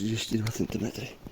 32 cm. Niech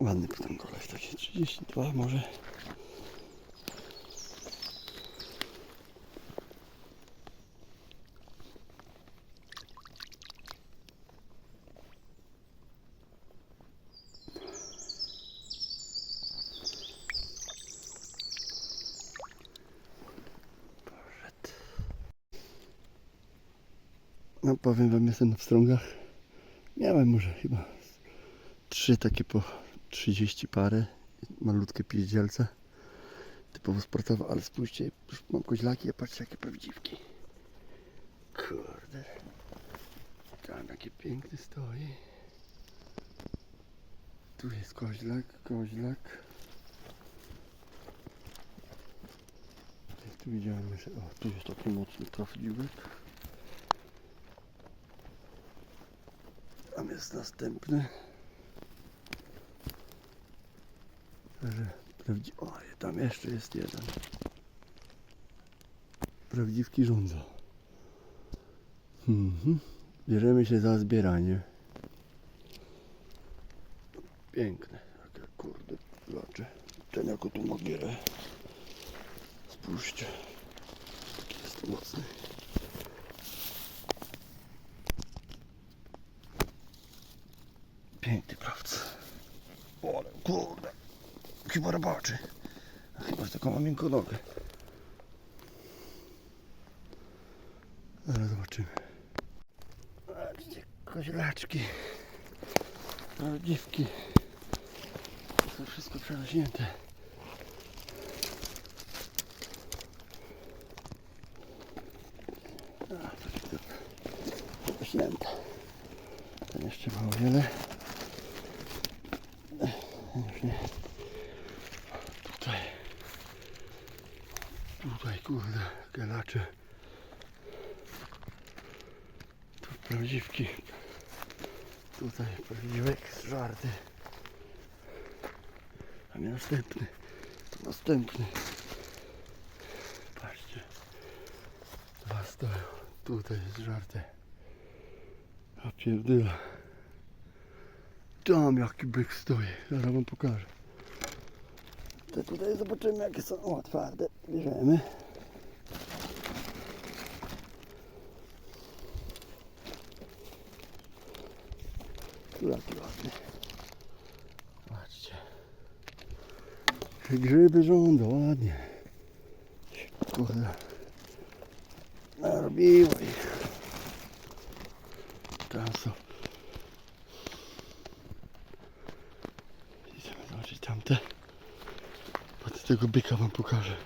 Ładny potem koleś, takie 32 może. No powiem wam, jestem na wstrągach. Miałem może chyba trzy takie po 30 parę, malutkie pieździelce, typowo sportowe, ale spójrzcie, już mam koźlaki, a patrzcie jakie prawdziwki. Kurde, tam jakie piękny stoi. Tu jest koźlak, koźlak. Tu widziałem jeszcze, o tu jest taki mocny prawdziwek. Tam jest następny. Że prawdzi... O, tam jeszcze jest jeden. Prawdziwki rządzą. Mhm. Bierzemy się za zbieranie. Piękne. Takie kurde lacze. Ten jako tu ma gierę. Spójrzcie. Taki jest mocny. Piękny krawca. O, ale kurde. Chyba robaczy. Chyba że taką mam miękką nogę. Zaraz zobaczymy. Patrzcie, koźlaczki. Prawdziwki. To wszystko przerośnięte. A, to wszystko przerośnięte. Ten jeszcze ma o wiele. Już nie. Tutaj. Tutaj kurde, gelacze. Tu prawdziwki. Tutaj prawdziwek żarty. A nie następny. Następny. Patrzcie. Dwa stoją. Tutaj jest żarty. A pierdyla. Tam jaki byk stoi. Zaraz wam pokażę. To tutaj zobaczymy jakie są. O, twarde. Bierzemy. Tu jaki ładny. Patrzcie. Grzyby rządzą ładnie. Kurde. Narobiło ich. Tam. Tego byka wam pokażę.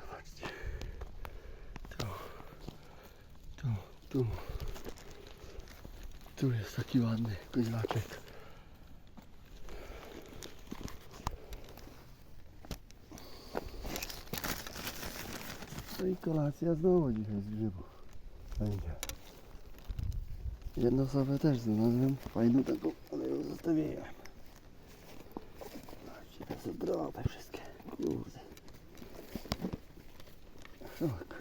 Zobaczcie. Tu. Tu, tu. Tu jest taki ładny koźlaczek. No i kolacja znowu dzisiaj z grzybów. Będzie. Jedną osobę też znalazłem, fajną taką, zostawiłem. Zobaczcie, to są zdrowe wszystkie, kurde. Szok.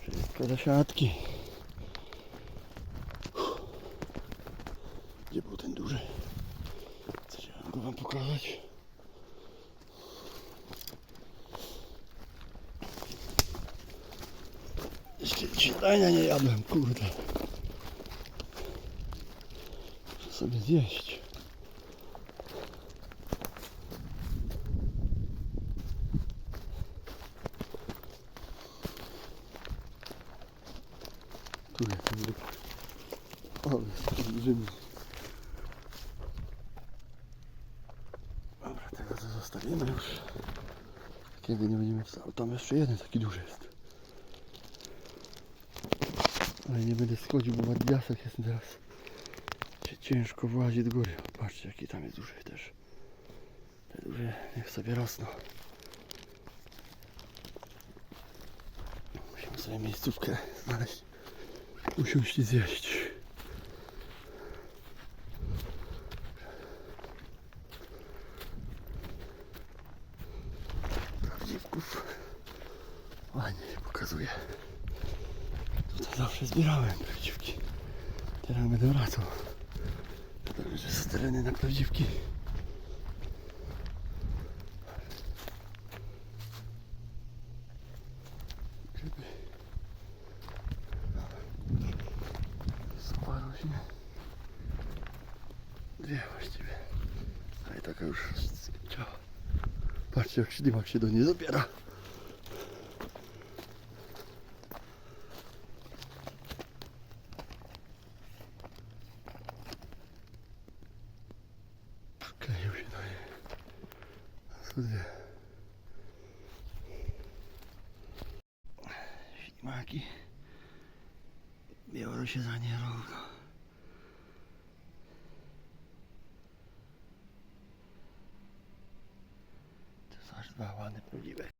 Wszystko do siatki. Gdzie był ten duży? Chciałem go wam pokazać. Jeszcze śniadania nie jadłem, kurde. Muszę sobie zjeść. Tu jest ten byk. O, jest olbrzymi. Dobra, tego to zostawimy już. Takiego nie będziemy wstał. Tam jeszcze jeden taki duży jest. Ale nie będę schodził, bo ładniasek jest teraz. Się ciężko włazi do góry. Patrzcie jaki tam jest duży też. Te duże niech sobie rosną. Musimy sobie miejscówkę znaleźć. Usiąść i zjeść. Prawdziwków. Ładnie pokazuje. Tutaj zawsze zbierałem prawdziwki. Teraz będę wracał. Że są tereny na prawdziwki. Grzyby. Sowa rośnie. Dwie właściwie. Ale taka już działa. Patrzcie jak ślimak się do niej zabiera. Kleił się do niej. Dwie. Ślimaki. Biorą się za nie równo. To są aż dwa ładne prawdziwe.